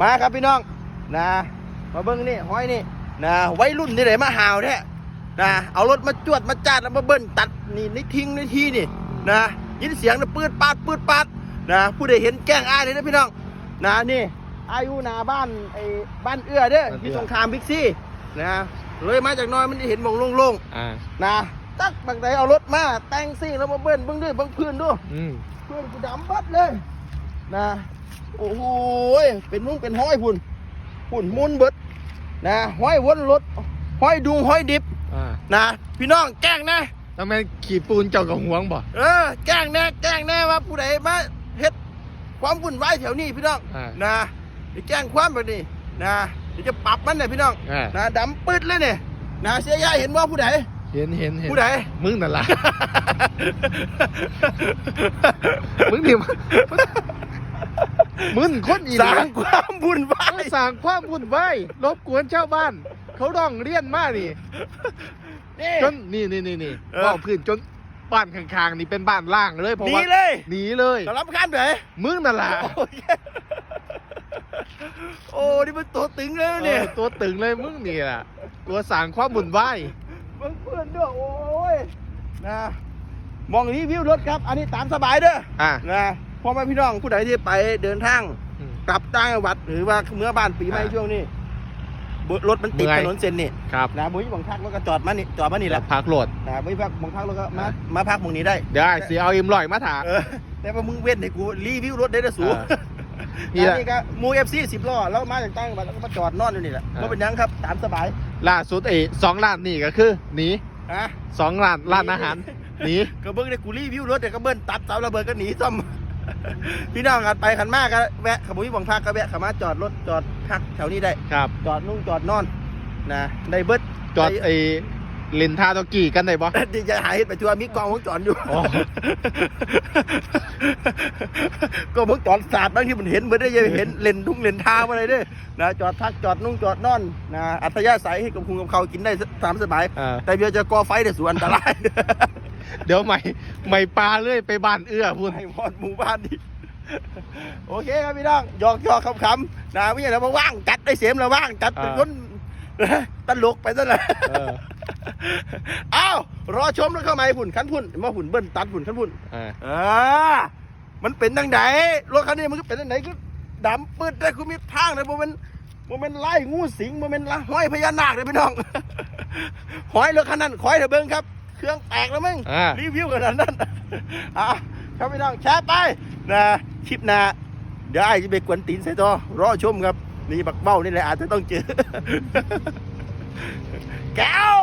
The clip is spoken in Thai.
มาครับพี่น้องนะมาเบิ้งนี่ห้อยนี่นะวัยรุ่นที่ไหนมาหาวเนี่ยนะเอารถมาจวดมาจัดแล้วมาเบิ้ลตัดนี่ในทิ้งในที่นี่นะยินเสียงนะปืดปาดปืดปาดนะผู้ใดเห็นแกล้งอายเลยนะพี่น้องนะนี่อายุหนาบ้านไอ้บ้านเอื้อเด้อที่สงครามบิ๊กซี่นะเลยมาจากน้อยมันได้เห็นหมองโล่งๆอ่านะตักบางไดเอารถมาแต่งซิ่งแล้วมาเบิ้ลเบิ้งด้วยเบิ้งพื้นด้วยอืมเพื่อนกูดำบัดเลย นะโอ้โหยเป็นมุ้งเป็นห้อยพุ่นพุ่นมุนเบิดนะห้อยวนรถห้อยดุงห้อยดิบอ่านะพี่น้องแกล้งนะทำไมขี่ปูนเจ้ากับห่วงบ่เออแกล้งแน่แกล้งแน่ว่าผู้ใดมาเฮ็ดความวุ่นวายแถวนี้พี่น้องอ่านะไปแกล้งความแบบนี้นะเดี๋ยวจะปรับมันเลยพี่น้องอ่านะดำปืดเลยเนี่ยนะเสียยายเห็นว่าผู้ใดเห็นเห็นเห็นผู้ใดมึงนั่นล่ะมึงนี่ มันมึงคนอีสร้างความวุ่นวาไอ้ยสร้างความวุ่นวายรบกวนชาวบ้าน เขาร้องเรียนมากนี่นี่จนนี่นี่นี่นี่เออว่าพื้นจนบ้านข้างๆนี่เป็นบ้านล่างเลยเพราะหนีว่าเลยหนีเลยสำรับขั้นไหนมึงนั่นล่ะโอ้ยโอ้นี่มันตัวตึงเลยเอเนี่ยอตัวตึงเลยมึงนี่ล่ะตัวสร้างความวุ่นวายมึงเพื่อนด้วยโอ้ยนะมองรีวิวรถครับ อันนี้ตามสบายเด้ออะนะ พ่อแม่พี่น้องผู้ใดที่ไปเดินทางอืม กลับต่างจังหวัดหรือว่าเมื่อบ้านปีใหม่อ่าช่วงนี้บรถมันติดเมื่อย ถนนเส้นนี่ครับนะมุ้ยบังคักแล้วก็จอดมานี่จอดมานี่แหแล้ละวพักโหลด นะมุ้ยพักบังคักแล้วก็มาอ่า มาพักหมุงนี้ได้ได้สิเอาอิมลอยมาถา เออแต่ว่ามึงเว้นให้กูรีวิวรถได้นะสูอ่านี่นี่แหละนี่ก็มูเอฟซีสิบล้อแล้วมาจากตั้งจังหวัดแล้วก็มาจอดนอนอยู่นี่แหละอ่า ก็เป็นหยังครับตามสบายล่าสุดไอ้สองล้านนี่ก็คือหนีฮะสองล้านร้านอาหารหนี ก็เบิ้งได้กูรีวิวรถเดี๋ยวก็เบิ้ลตัดเสาระเบิดก็หนีซ่อม พี่น้องกันไปขันมากก็แวะขบุยบังพักก็แวะขามาจอดรถจอดพักแถวนี้ได้ ครับ จอดนุ่งจอดนอนนะได้เบิดจอดไอ้ลินทาตอกี้กันได้บ่ได้จะหายไปทัวร์มีกล้องวงจรอยู่อ๋อก็วงจรศาสตร์บางที่มันเห็นเหมือนได้ยังเห็นเลนทุ่งเลนทางมาเลยเด้อนะจอดพักจอดนุ่งจอดนอนนะอัธยาศัยให้กับคุงกับเขาวกินได้ตามสบายอ่าแต่เบียร์จะก่อไฟแต่ส่วนอันตราย เดี๋ยวใหม่ใหม่ปลาเลื่อยไปบ้านเอื้อพูดให้หมดหมู่บ้านนี่โอเคครับพี่น้องหยอกหยอกคำๆนะไม่ใช่แล้วมาว่างจัดได้เสียมแล้วว่างจัดเป็นคนตลกไปซะเลยเอออ้าวรอชมแล้วเข้ามาให้พุ่นขันพุ่นมาพุ่นเบิ้ลตัดพุ่นขันพุ่นอ่าอ่ามันเป็นดังไหนรถคันนี้มันก็เป็นดังไหนก็ดำปืดแต่คุณมีทางเลยโมเมนโมเมนไล่งูสิงโมเมนละห้อยพญานาคเลยพี่น้องหอยรถคันนั้นคอยเถอะเบิ้งครับ เครื่องแตกแล้วมึงอ่า รีวิวขนาดนั้นอะครับพี่น้องแชร์ไปนะคลิปหน้าเดี๋ยวไอ้จะไปกวนตีนใส่ตัวรอชมครับ นี่บักเบ้านี่แหละอาจจะต้องเจอ แก้ว